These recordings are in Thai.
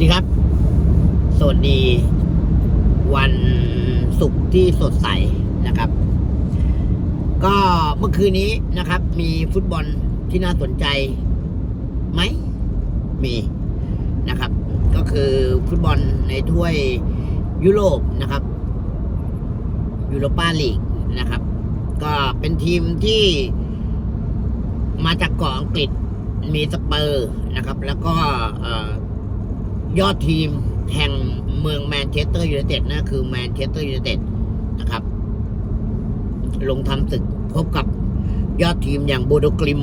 ดีครับ สวัสดี วันศุกร์ที่สดใสนะครับ ก็เมื่อคืนนี้นะครับ มีฟุตบอลที่น่าสนใจไหม มีนะครับ ก็คือฟุตบอลในถ้วยยุโรปนะครับยูโรปาลีกนะครับ ก็เป็นทีมที่มาจากเกาะอังกฤษมีสเปอร์นะครับ แล้วก็ ยอดทีมแห่งเมืองแมนเชสเตอร์ยูไนเต็ดนะคือแมนเชสเตอร์ยูไนเต็ดนะครับ ลงทำศึกพบกับยอดทีมอย่างโบโดกลิม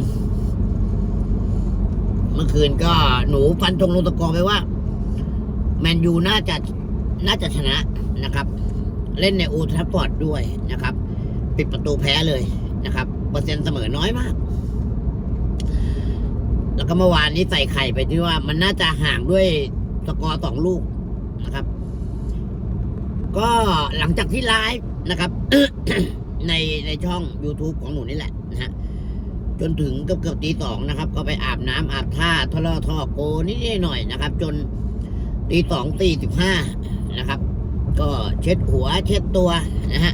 เมื่อคืนก็หนูฟันธงลงตะกอไปว่า แมนยูน่าจะน่าจะชนะนะครับ เล่นในอลด์แทัฟฟอร์ดด้วยนะครับ ปิดประตูแพ้เลยนะครับ เปอร์เซ็นต์เสมอน้อยมาก แล้วก็เมื่อวานนี้ใส่ไข่ไปที่ว่ามันน่าจะห่างด้วย สกอร์สองลูกนะครับ ก็หลังจากที่ไลฟ์นะครับในในช่อง YouTube ของหนูนี่แหละนะฮะจนถึงเกือบเกือบตีสองนะครับ ก็ไปอาบน้ำอาบท่าทะเลาะท่อโกนิดหน่อยนะครับ จนตีสองตีสิบห้านะครับ ก็เช็ดหัวเช็ดตัวนะฮะ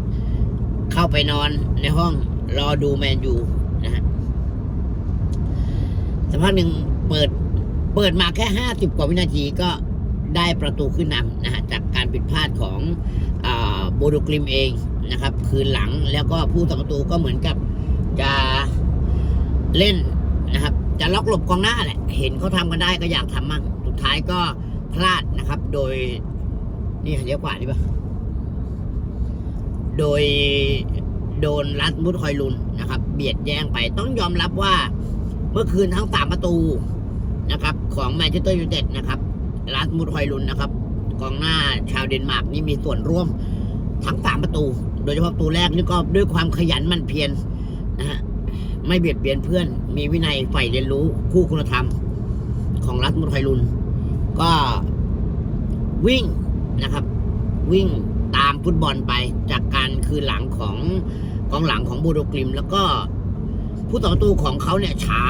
เข้าไปนอนในห้องรอดูแมนยูนะฮะสักพักหนึ่งเปิด เปิดมาแค่ห้าสิบกว่าวินาทีก็ได้ประตูขึ้นนำนะฮะจากการผิดพลาดของอโบโดกลิมเองนะครับ คืนหลังแล้วก็ผู้ทำประตูก็เหมือนกับจะเล่นนะครับ จะล็อกหลบกองหน้าแหละ เห็นเขาทำกันได้ก็อยากทำมั่งสุดท้ายก็พลาดนะครับ โดยนี่เลี้ยวขวาดีปะโดยโดนรัดมุดคอยลุนนะครับ เบียดแย่งไปต้องยอมรับว่า เมื่อคืนทั้งสามประตู นะครับ ของแมนเชสเตอร์ยูไนเต็ดนะครับรัดมุดคอยลุนนะครับกองหน้าชาวเดนมาร์กนี่มีส่วนร่วมทั้งสามประตู โดยเฉพาะประตูแรกนี่ก็ด้วยความขยันมันเพียรนะฮะไม่เบียดเบียนเพื่อน มีวินัยใฝ่เรียนรู้คู่คุณธรรม ของรัฐมุดคอยลุน ก็วิ่งนะครับ วิ่งตามฟุตบอลไปจากการคืนหลังของกองหลังของบูโดกลิม แล้วก็ผู้ต่อประตูของเขาเนี่ยช้า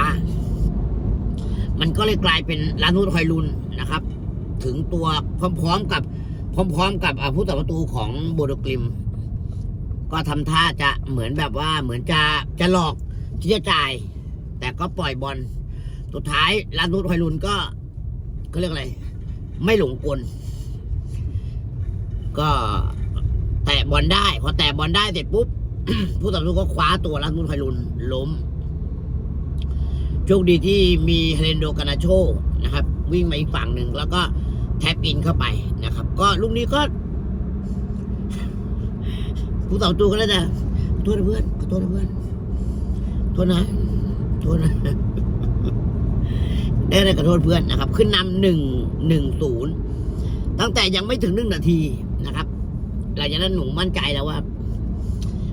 มันก็เลยกลายเป็นลานุสฮอยลุนนะครับ ถึงตัวพร้อมๆกับพร้อมๆกับผู้ต่อประตูของโบโดกลิม ก็ทำท่าจะเหมือนแบบว่าเหมือนจะจะหลอกที่จะจ่าย แต่ก็ปล่อยบอลสุดท้ายลานุสฮอยลุนก็เขาเรียกอะไร ไม่หลงกล ก็แตะบอลได้พอแตะบอลได้เสร็จปุ๊บผู้ต่อสู้ก็คว้าตัวรัสมุนไคลุนล้ม โชคดีที่มีเฮเลนโดกานาโชนะครับ วิ่งมาอีกฝั่งหนึ่งแล้วก็แท็บอินเข้าไปนะครับ ก็ลูกนี้ก็ผู้ต่อสู้ก็เลยนะขอโทษนะเพื่อนขอโทษนะเพื่อนโทษนะโทษนะได้เลยขอโทษเพื่อนนะครับ ขึ้นนำหนึ่งหนึ่งศูนย์ตั้งแต่ยังไม่ถึงหนึ่งนาทีนะครับหลังจากนั้นหนูมั่นใจแล้วว่า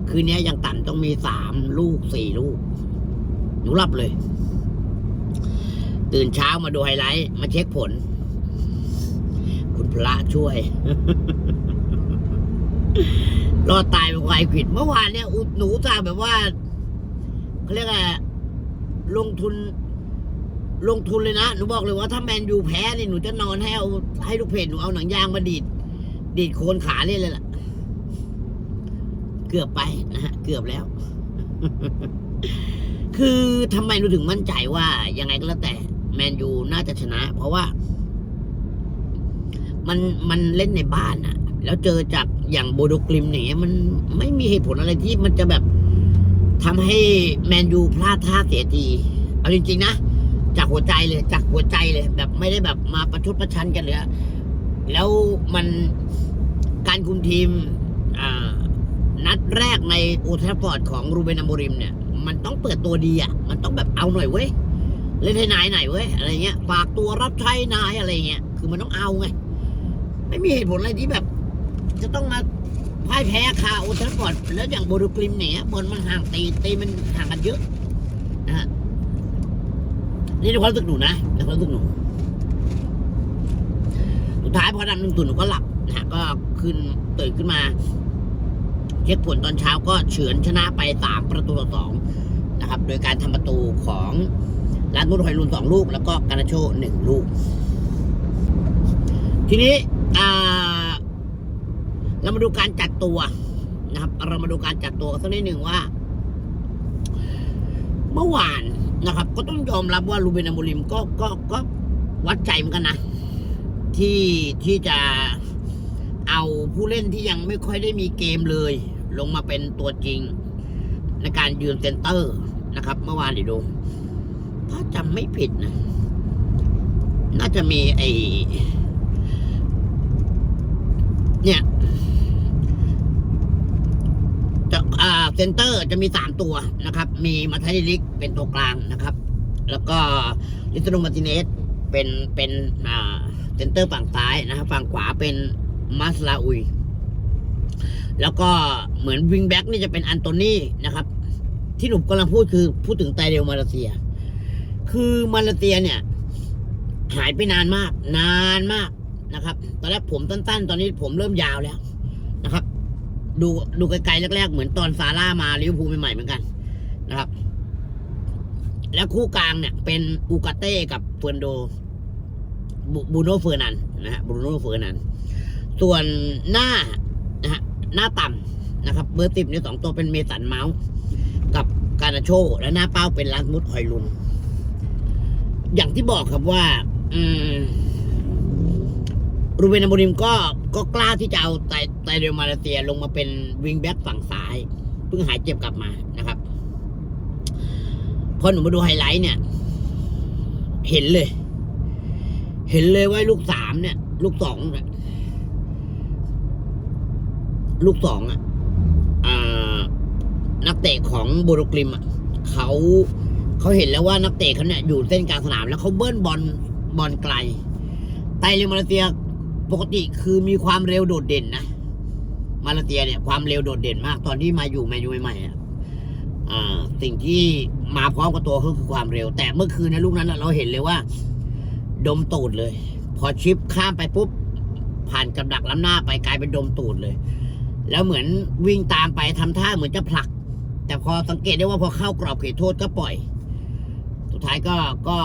คืนนี้ยังต่ำต้องมีสามลูกสี่ลูก หนูรับเลย ตื่นเช้ามาดูไฮไลท์ มาเช็คผล คุณพระช่วย รอดตายเป็นควายขิด เมื่อวานเนี่ยอุหนูตาแบบว่าเขาเรียกอะไรลงทุน ลงทุนเลยนะ หนูบอกเลยว่าถ้าแมนยูแพ้เนี่ยหนูจะนอนให้เอาให้ลูกเพจหนูเอาหนังยางมาดีด ดีดโคนขาเล่นเลยล่ะ เกือบไปนะฮะ เกือบแล้วคือทำไมหนูถึงมั่นใจว่ายังไงก็แล้วแต่ มนยูน่าจะชนะ เพราะว่า มันมันเล่นในบ้านอะแล้วเจอจากอย่างโบโดกลิมเนี่ยมันไม่มีเหตุผลอะไรที่มันจะแบบทำให้แมนยูพลาดท่าเสียทีเอาจริงๆนะจากหัวใจเลย จากหัวใจเลย แบบไม่ได้แบบมาประชดประชันกันเลยแล้วมันการคุมทีมนัดแรกในโอแทราฟฟอร์ดของรูเบนอโมริมเนี่ย มันต้องเปิดตัวดีอะ มันต้องแบบเอาหน่อยเว้ย เล่นให้นายหน่อยเว้ยอะไรเงี้ยฝากตัวรับใช้นายอะไรเงี้ยคือมันต้องเอาไง ไม่มีเหตุผลอะไรที่แบบ จะต้องมาพ่ายแพ้คาโอทราฟฟอร์ดแล้วอย่างโบดูกริมเนี่ยบอลมันห่างตีตีมันห่างกันเยอะนะฮะนี่ในความรู้สึกหนูนะในความรู้สึกหนูสุดท้ายพอนำหนึ่งตุ่นหนูก็หลับนะฮะก็ขึ้นตื่นขึ้นมาเช็คผลตอนเช้าก็เฉือนชนะไปสามประตูต่อสองนะครับ โดยการทำประตูของ ร้านมุดหอยลุนสองลูก แล้วก็การนาโชหนึ่งลูก ทีนี้เรามาดูการจัดตัวนะครับ เรามาดูการจัดตัวกันสักนิดหนึ่งว่า เมื่อวานนะครับ ก็ต้องยอมรับว่าลูเบนาโมริมก็ก็ก็วัดใจเหมือนกันนะ ที่ที่จะเอาผู้เล่นที่ยังไม่ค่อยได้มีเกมเลย ลงมาเป็นตัวจริง ในการยืนเซนเตอร์นะครับ เมื่อวานเดี๋ยวดู ถ้าจำไม่ผิดนะ น่าจะมีไอเนี่ยจะอ่าเซนเตอร์จะมีสามตัวนะครับ มีมาทาริลิกเป็นตัวกลางนะครับ แล้วก็ลิซโนมาติเนสเป็นเป็นอ่าเซนเตอร์ฝั่งซ้ายนะครับ ฝั่งขวาเป็นมาสลาอุย แล้วก็เหมือนวิงแบ็กนี่จะเป็นอันโตนี่นะครับ ที่หนุ่มกำลังพูดคือพูดถึงไตเรลมาเลเซีย คือมาเลเซียเนี่ย หายไปนานมาก นานมากนะครับ ตอนแรกผมสั้นๆ ตอนนี้ผมเริ่มยาวแล้วนะครับ ดูดูไกลๆแรกๆ เหมือนตอนซาร่ามาลิเวอร์พูลใหม่ๆเหมือนกันนะครับ แล้วคู่กลางเนี่ย เป็นอูกาเต้กับเฟอร์นโดบูบูโนเฟอร์นันนะฮะบูโนเฟอร์นันส่วนหน้านะฮะหน้าต่ำนะครับ เบอร์สิบเนี่ยสองตัวเป็นเมสันเมาส์กับการาโช และหน้าเป้าเป็นลาสมุดฮอยลุน อย่างที่บอกครับว่า อืมรูเบนอาโมริมก็ก็กล้าที่จะเอาไตไตเรลมาเลเซียลงมาเป็นวิงแบ็กฝั่งซ้าย เพิ่งหายเจ็บกลับมานะครับ พอหนูมาดูไฮไลท์เนี่ย เห็นเลย เห็นเลยว่าลูกสามเนี่ย ลูกสองเนี่ยลูกสองอะนักเตะของโบโรกริมอะเขา เขาเห็นแล้วว่านักเตะเขาเนี่ยอยู่เส้นกลางสนาม แล้วเขาเบิ้ลบอลบอลไกล ไตเรลมาเลเซียปกติคือมีความเร็วโดดเด่นนะ มาเลเซียเนี่ยความเร็วโดดเด่นมาก ตอนที่มาอยู่แมนยูใหม่ๆอะอ่าสิ่งที่มาพร้อมกับตัวเขาคือความเร็ว แต่เมื่อคืนในลูกนั้นเราเห็นเลยว่า ดมตูดเลย พอชิปข้ามไปปุ๊บผ่านกับดักล้ำหน้าไปกลายเป็นดมตูดเลย แล้วเหมือนวิ่งตามไปทำท่าเหมือนจะผลัก แต่พอสังเกตได้ว่าพอเข้ากรอบเขตโทษก็ปล่อย สุดท้ายก็ก็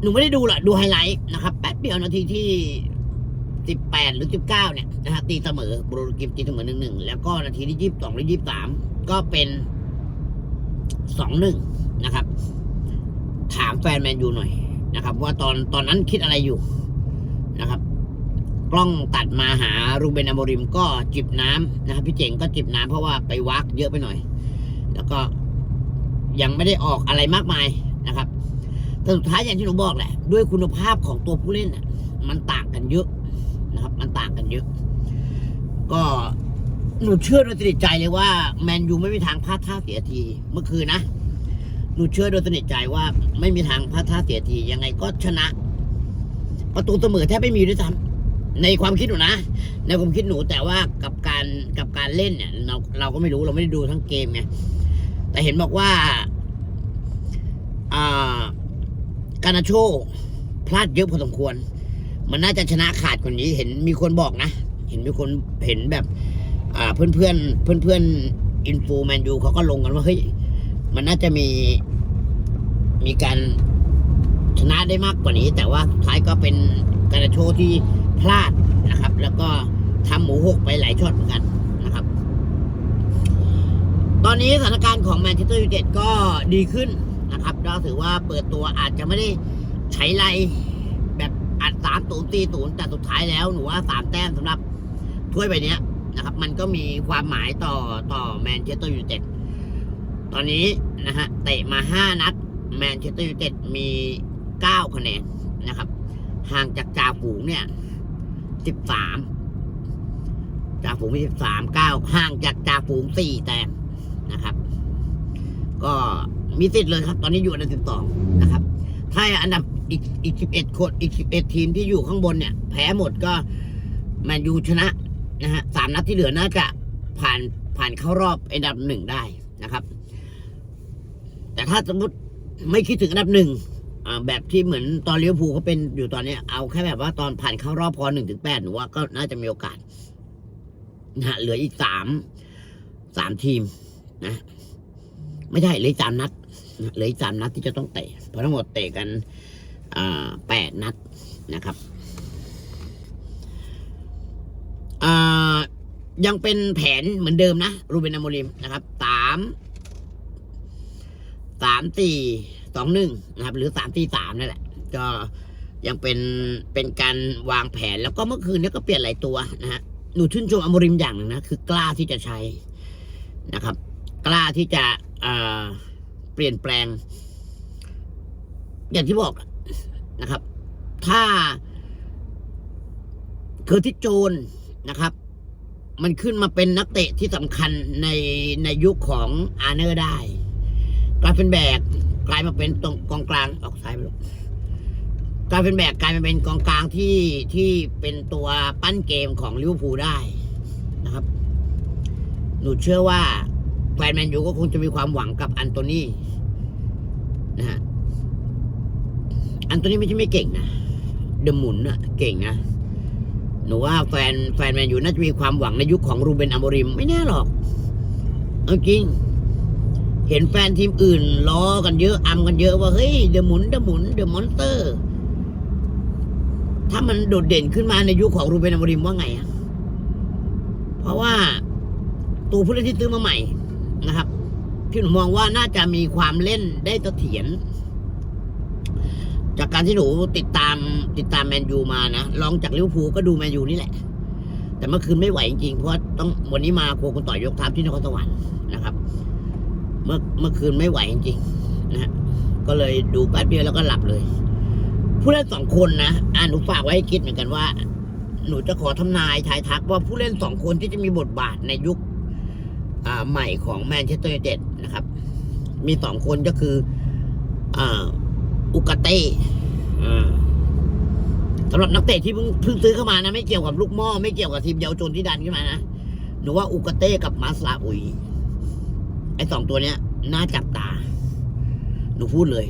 หนูไม่ได้ดูหรอกดูไฮไลท์นะครับ แป๊บเดียวนาทีที่สิบแปดหรือสิบเก้าเนี่ยนะฮะตีเสมอบรูกิมตีเสมอหนึ่งหนึ่งแล้วก็นาทีที่ยี่สิบสองหรือยี่สิบสามก็เป็นสองหนึ่งนะครับ ถามแฟนแมนยูหน่อยนะครับ ว่าตอนตอนนั้นคิดอะไรอยู่นะครับ กล้องตัดมาหารูเบนอโมริมก็จิบน้ำนะครับพี่เจ๋งก็จิบน้ำเพราะว่าไปวักเยอะไปหน่อย แล้วก็ ยังไม่ได้ออกอะไรมากมายนะครับ แต่สุดท้ายอย่างที่หนูบอกแหละ ด้วยคุณภาพของตัวผู้เล่นน่ะมันต่างกันเยอะนะครับ มันต่างกันเยอะ ก็หนูเชื่อโดยสนิทใจเลยว่าแมนยูไม่มีทางพลาดท่าเสียทีเมื่อคืนนะหนูเชื่อโดยสนิทใจว่าไม่มีทางพลาดท่าเสียทียังไงก็ชนะ ประตูเสมอแทบไม่มีด้วยซ้ำในความคิดหนูนะในความคิดหนูแต่ว่ากับการกับการเล่นเนี่ยเราเราก็ไม่รู้เราไม่ได้ดูทั้งเกมไง แต่เห็นบอกว่าอ่ากานาโชพลาดเยอะพอสมควร มันน่าจะชนะขาดกว่านี้ เห็นมีคนบอกนะ เห็นมีคนเห็นแบบเพื่อนเพื่อนเพื่อนเพื่อนอินฟูแมนยูเขาก็ลงกันว่าเฮ้ยมันน่าจะมีมีการชนะได้มากกว่านี้ แต่ว่าสุดท้ายก็เป็นกานาโชที่พลาดนะครับ แล้วก็ทำหมูหกไปหลายช็อตเหมือนกัน ตอนนี้สถานการณ์ของแมนเชสเตอร์ยูไนเต็ดก็ดีขึ้นนะครับก็ถือว่าเปิดตัวอาจจะไม่ได้ใช้ไรแบบอัดสามตูนตีตูนแต่สุดท้ายแล้วหนูว่าสามแต้มสำหรับถ้วยใบเนี้ยนะครับ มันก็มีความหมายต่อต่อแมนเชสเตอร์ยูไนเต็ดตอนนี้นะฮะเตะมาห้านัดแมนเชสเตอร์ยูไนเต็ดมีเก้าคะแนนนะครับ ห่างจากจ่าฝูงเนี่ยสิบสามจ่าฝูงมีสิบสามเก้าห่างจากจ่าฝูงสี่แต้ม นะครับ ก็มีสิทธิ์เลยครับ ตอนนี้อยู่อันดับสิบสองนะครับ ถ้าอันดับอีกอีกสิบเอ็ดคนอีกสิบเอ็ดทีมที่อยู่ข้างบนเนี่ย แพ้หมดก็แมนยูชนะนะฮะสามนัดที่เหลือน่าจะผ่านผ่านเข้ารอบอันดับหนึ่งได้นะครับ แต่ถ้าสมมติไม่คิดถึงอันดับหนึ่งแบบที่เหมือนตอนเลี้ยวภูเขาเป็นอยู่ตอนนี้เอาแค่แบบว่าตอนผ่านเข้ารอบพอหนึ่งถึงแปดหนูว่าก็น่าจะมีโอกาสนะฮะเหลืออีกสามสามทีม นะ ไม่ใช่เลืออกสามนัดเลืออีกสามนัดที่จะต้องเตะเพราะทั้งหมดเตะกันแปดนัดนะครับยังเป็นแผนเหมือนเดิมนะรูเบนอโมริมนะครับสามสามสี่สองหนึ่งนะครับ หรือสามสี่สามนั่นแหละ ก็ยังเป็นเป็นการวางแผนแล้วก็เมื่อคืนนี้ก็เปลี่ยนหลายตัวนะฮะหนูชื่นชมอโมริมอย่างหนึ่งนะคือกล้าที่จะใช้นะครับ กล้าที่จะเปลี่ยนแปลง อย่างที่บอกนะครับ ถ้าคือที่โจรนะครับ มันขึ้นมาเป็นนักเตะที่สำคัญในในยุคของอาร์เนอร์ได้กลายเป็นแบกกลายมาเป็นตรงกองกลางออกซ้ายไปลูกกลายเป็นแบกกลายมาเป็นกองกลางที่ที่เป็นตัวปั้นเกมของลิเวอร์พูลได้นะครับ หนูเชื่อว่า แฟนแมนยูก็คงจะมีความหวังกับอันโตนี่นะฮะอันโตนี่ไม่ใช่ไม่เก่งนะเดอะมุนอะเก่งนะหนูว่าแฟนแฟนแมนยูน่าจะมีความหวังในยุคของรูเบนอโมริมไม่แน่หรอกเอาจริง เห็นแฟนทีมอื่นล้อกันเยอะอำกันเยอะว่าเฮ้ยเดอะมุนเดอะมุนเดอะมอนสเตอร์ ถ้ามันโดดเด่นขึ้นมาในยุคของรูเบนอโมริมว่าไงอะเพราะว่าตัวผู้เล่นที่ซื้อมาใหม่ นะครับที่หนูมองว่าน่าจะมีความเล่นได้เสถียรจากการที่หนูติดตามติดตามแมนยูมานะลองจากลิเวอร์พูลก็ดูแมนยูนี่แหละ แต่เมื่อคืนไม่ไหวจริงๆเพราะต้องวันนี้มาโคคุณต่อยยกทัพที่นครสวรรค์นะครับ เมื่อเมื่อคืนไม่ไหวจริงๆนะฮะก็เลยดูแป๊บเดียวแล้วก็หลับเลย ผู้เล่นสองคนนะอ่าหนูฝากไว้ให้คิดเหมือนกันว่า หนูจะขอทำนายทายทักว่าผู้เล่นสองคนที่จะมีบทบาทในยุค ใหม่ของแมนเชสเตอร์ยูไนเต็ดนะครับ มีสองคนก็คืออุกาเต้สำหรับนักเตะที่เพิ่งเพิ่งซื้อเข้ามานะ ไม่เกี่ยวกับลูกหม้อไม่เกี่ยวกับทีมเยาวชนที่ดันขึ้นมานะหนูว่าอุกาเต้กับมาสลาอุยไอ้สองตัวเนี้ย น่าจับตา หนูพูดเลย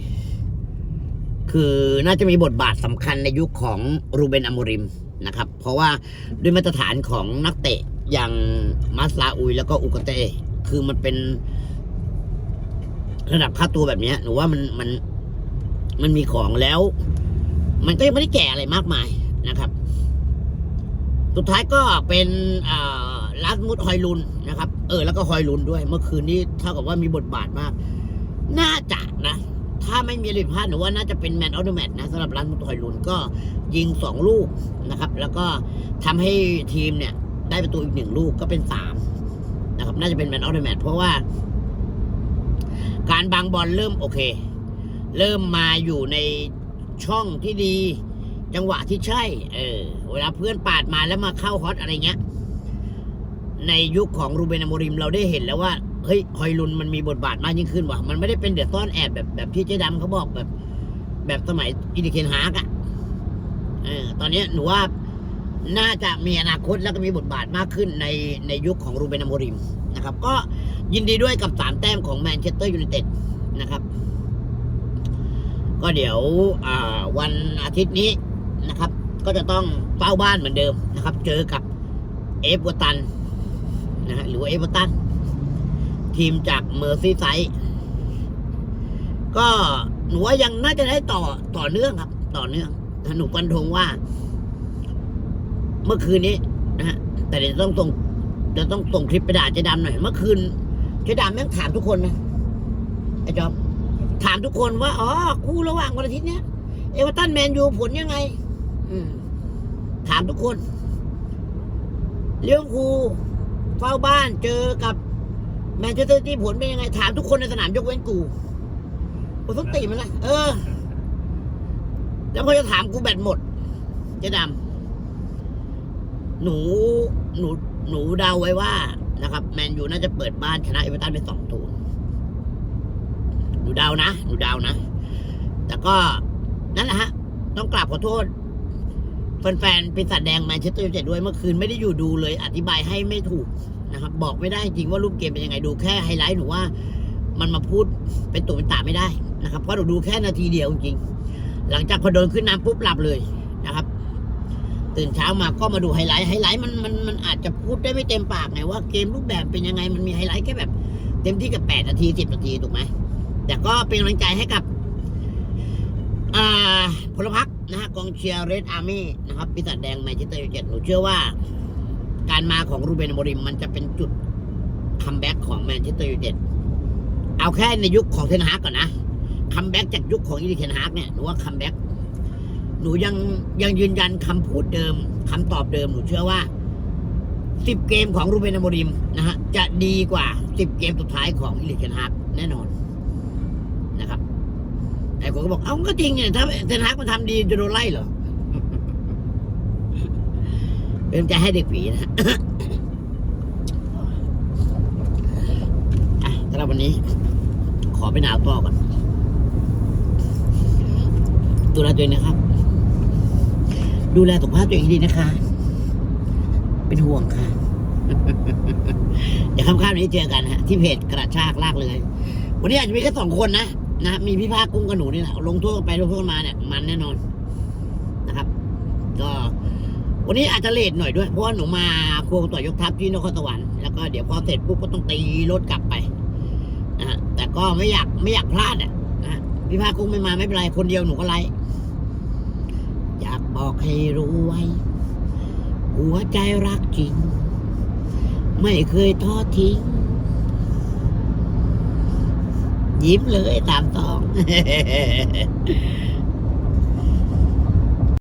คือน่าจะมีบทบาทสำคัญในยุคของรูเบนอโมริมนะครับ เพราะว่าด้วยมาตรฐานของนักเตะ อย่างมาสาอุยแล้วก็อุกเตคือมันเป็นระดับค่าตัวแบบนี้ยหนูว่ามันมันมันมีของแล้ว มันก็ยังไม่ได้แก่อะไรมากมายนะครับ สุดท้ายก็เป็นอ่าลัสมุดฮอยลุนนะครับ เออ แล้วก็ฮอยลุนด้วย เมื่อคืนนี้เท่ากับว่ามีบทบาทมาก น่าจะนะ ถ้าไม่มีอะไรผิพลาดหนูว่าน่าจะเป็นแมนออฟเดอะแมตนะสำหรับลัสมุดฮอยลุนก็ยิงสองลูกนะครับ แล้วก็ทำให้ทีมเนี่ย ได้ประตูอีกหนึ่งลูกก็เป็นสามนะครับ น่าจะเป็นแมนออฟเดอะแมตเพราะว่า การบางบอลเริ่มโอเค เริ่มมาอยู่ในช่องที่ดี จังหวะที่ใช่ เออ เวลาเพื่อนปาดมาแล้วมาเข้าฮอตอะไรเงี้ย ในยุคของรูเบนอโมริมเราได้เห็นแล้วว่าเฮ้ยฮอยลุนมันมีบทบาทมากยิ่งขึ้นว่ะ มันไม่ได้เป็นเดือดซ่อนแอบแบบแบบที่เจ๊ดำเขาบอกแบบ แบบสมัยอินดิเคนฮาร์กอะเออตอนนี้หนูว่า น่าจะมีอนาคตแล้วก็มีบทบาทมากขึ้นในในยุคของรูเบนอโมริมนะครับ ก็ยินดีด้วยกับสามแต้มของแมนเชสเตอร์ยูไนเต็ดนะครับ ก็เดี๋ยววันอาทิตย์นี้นะครับ ก็จะต้องเฝ้าบ้านเหมือนเดิมนะครับ เจอกับเอฟเวอร์ตันนะฮะหรือว่าเอฟเวอร์ตันทีมจากเมอร์ซีไซด์ก็หนูว่ายังน่าจะได้ต่อต่อเนื่องครับ ต่อเนื่องหนูฟันธงว่า เมื่อคืนนี้นะฮะแต่เดี๋ยวต้องส่งเดี๋ยวต้องส่งคลิปไปด่าเจ๊ดำหน่อย เมื่อคืนเจ๊ดำแม่งถามทุกคนนะไอ้จอบถามทุกคนว่าอ๋อคู่ระหว่างวันอาทิตย์เนี้ยเอเวอร์ตันแมนยูผลยังไง อืม ถามทุกคนเลี้ยวคูเฝ้าบ้านเจอกับแมนเชสเตอร์ซิตี้ผลเป็นยังไง ถามทุกคนในสนามยกเว้นกูกูต้องตีมันละเออ แล้วพอจะถามกูแบตหมดเจะดำ หนูหนูหนูเดาไว้ว่านะครับ แมนยูน่าจะเปิดบ้านชนะเอเวอเรตันไปสองตูนย์หนูเดานะหนูเดานะ แต่ก็นั่นแหละฮะ ต้องกราบขอโทษแฟนๆปีศาจแดงแมนเชสเตอร์ยูไนเต็ดด้วยเมื่อคืนไม่ได้อยู่ดูเลย อธิบายให้ไม่ถูกนะครับ บอกไม่ได้จริงว่ารูปเกมเป็นยังไงดูแค่ไฮไลท์หนูว่ามันมาพูดเป็นตัวเป็นตาไม่ได้นะครับเพราะหนูดูแค่นาทีเดียวจริง หลังจากพอโดนขึ้นน้ำปุ๊บหลับเลย ตื่นเช้ามาก็มาดูไฮไลท์ไฮไลท์มันมันมันอาจจะพูดได้ไม่เต็มปากไงว่าเกมรูปแบบเป็นยังไงมันมีไฮไลท์แค่แบบเต็มที่กับแปดนาทีสิบนาที ถูกไหมแต่ก็เป็นกำลังใจให้กับพลพักนะฮะกองเชียร์เรดอาร์มี่นะครับปีศาจแดงแมนเชสเตอร์ยูไนเต็ดหนูเชื่อว่า การมาของรูเบนโมริมมันจะเป็นจุดคัมแบ็กของแมนเชสเตอร์ยูไนเต็ดเอาแค่ในยุคของเทนฮากก่อนนะคัมแบ็กจากยุคของอีริเทนฮากเนี่ยหนูว่าคัมแบ็ก หนูยังยังยืนยันคำพูดเดิมคำตอบเดิม หนูเชื่อว่าสิบเกมของรูเบนอมริมนะฮะจะดีกว่าสิบเกมสุดท้ายของอีริเทนฮากแน่นอนนะครับแต่คนก็บอกเอ้าก็จริงเนี่ยถ้าเทนฮากมันทำดีจะโดนไล่เหรอเป็นใจให้เด็กผีนะอะสำหรับวันนี้ ขอไปหนาวต่อก่อนดูแลตัวเองนะครับ ดูแลสุขภาพตัวเองให้ดีนะคะ เป็นห่วงค่ะ เดี๋ยวค่ำๆนี้เจอกันฮะ ที่เพจกระชากลากเลย วันนี้อาจจะมีแค่สองคนนะนะมีพี่ภาคกุ้งกับหนูนี่แหละลงทษกันไปลงทษกันมาเนี่ยมันแน่นอนนะครับ ก็ วันนี้อาจจะเลทหน่อยด้วยเพราะว่าหนูมาครัวต่อยกทัพที่นครสวรรค์แล้วก็เดี๋ยวพอเสร็จปุ๊บก็ต้องตีรถกลับไปนะฮะแต่ก็ไม่อยากไม่อยากพลาดอะนะฮะพี่ภาคกุ้งไม่มาไม่เป็นไรคนเดียวหนูก็ไลฟ์ อยากบอกให้รู้ไว้ หัวใจรักจริง ไม่เคยทอดทิ้ง ยิ้มเลยตามตอง